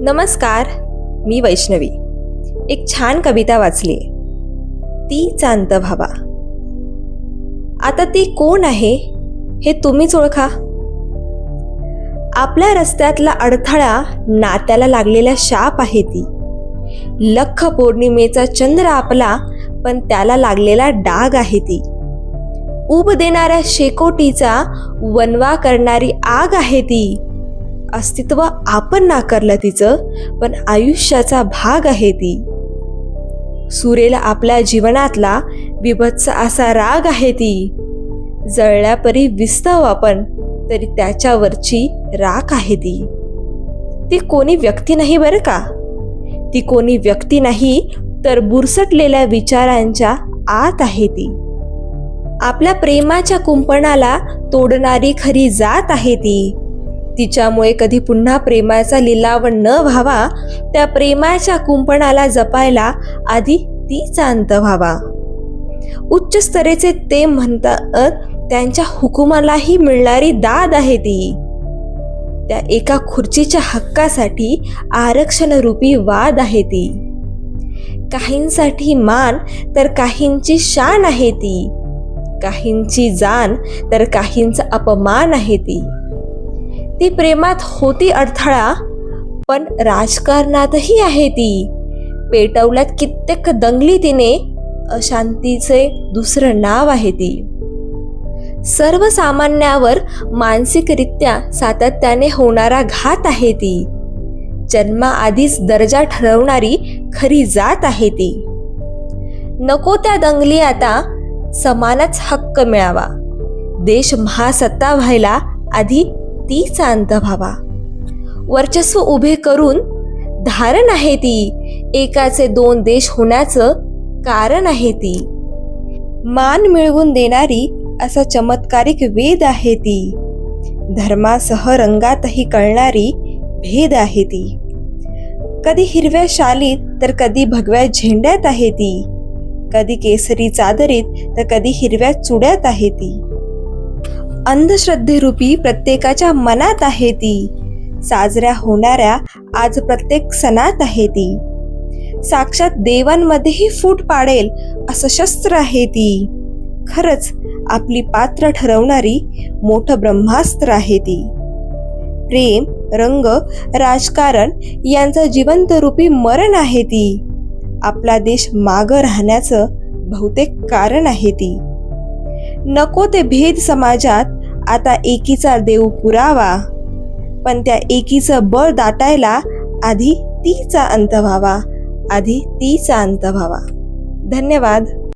नमस्कार मी वैष्णवी. एक छान कविता वाचली. ती चांत भावा. आता ती कोण आहे हे तुम्हीच ओळखा. आपल्या रस्त्यातला अडथळा नात्याला लागलेला शाप आहे ती. लख पौर्णिमेचा चंद्र आपला पण त्याला लागलेला डाग आहे ती. उब देणाऱ्या शेकोटीचा वनवा करणारी आग आहे ती. अस्तित्व आपण नाकारलं तिचं पण आयुष्याचा भाग आहे ती. सुरेला आपल्या जीवनातला बिभत्स असा राग आहे ती. जळल्यापरी विस्तव आपण तरी त्याच्यावरची राख आहे ती. ती कोणी व्यक्ती नाही बरं का? ती कोणी व्यक्ती नाही तर बुरसटलेल्या विचारांच्या आत आहे ती. आपल्या प्रेमाच्या कुंपणाला तोडणारी खरी जात आहे ती. तिच्यामुळे कधी पुन्हा प्रेमाचा लिलाव न व्हावा त्या प्रेमाच्या कुंपणाला जपायला आधी ती शांत व्हावा. उच्च स्तरेचे ते म्हणतात त्यांच्या हुकुमालाही मिळणारी दाद आहे ती. त्या एका खुर्चीच्या हक्कासाठी आरक्षण रूपी वाद आहे ती. काहींसाठी मान तर काहींची शान आहे ती. काहींची जाण तर काहींचा अपमान आहे ती. ती प्रेमात होती अडथळा पण राजकारणातही आहे ती. पेटवल्यात कित्येक दंगली तिने अशांतीचे दुसरं नाव आहे ती. सर्वसामान्यावर मानसिकरित्या सातत्याने होणारा घात आहे ती. जन्माआधीच दर्जा ठरवणारी खरी जात आहे ती. नको त्या दंगली आता समानच हक्क मिळावा. देश महासत्ता व्हायला आधी तीचा अंत व्हावा. वर्चस्व उभे करून धारण आहे ती. एकाचे दोन देश होण्याचं कारण आहे ती. मान मिळवून देणारी असा चमत्कारिक वेद आहे ती. धर्मासह रंगातही कळणारी भेद आहे ती. कधी हिरव्या शालीत तर कधी भगव्या झेंड्यात आहे ती. कधी केसरी चादरीत तर कधी हिरव्या चुड्यात आहे ती. अंधश्रद्धेरूपी प्रत्येकाच्या मनात आहे ती. साजऱ्या होणाऱ्या आज प्रत्येक सणात आहे ती. साक्षात देवांमध्येही फूट पाडेल असं शस्त्र आहे ती. खरंच आपली पात्र ठरवणारी मोठं ब्रह्मास्त्र आहे ती. प्रेम रंग राजकारण यांचं जिवंत रूपी मरण आहे ती. आपला देश मागं राहण्याचं बहुतेक कारण आहे ती. नको ते भेद समाजात आता एकीचा देव पुरावा. पण त्या एकीचं बळ दाटायला आधी तीचा अंत व्हावा आधी तीचा अंत व्हावा. धन्यवाद.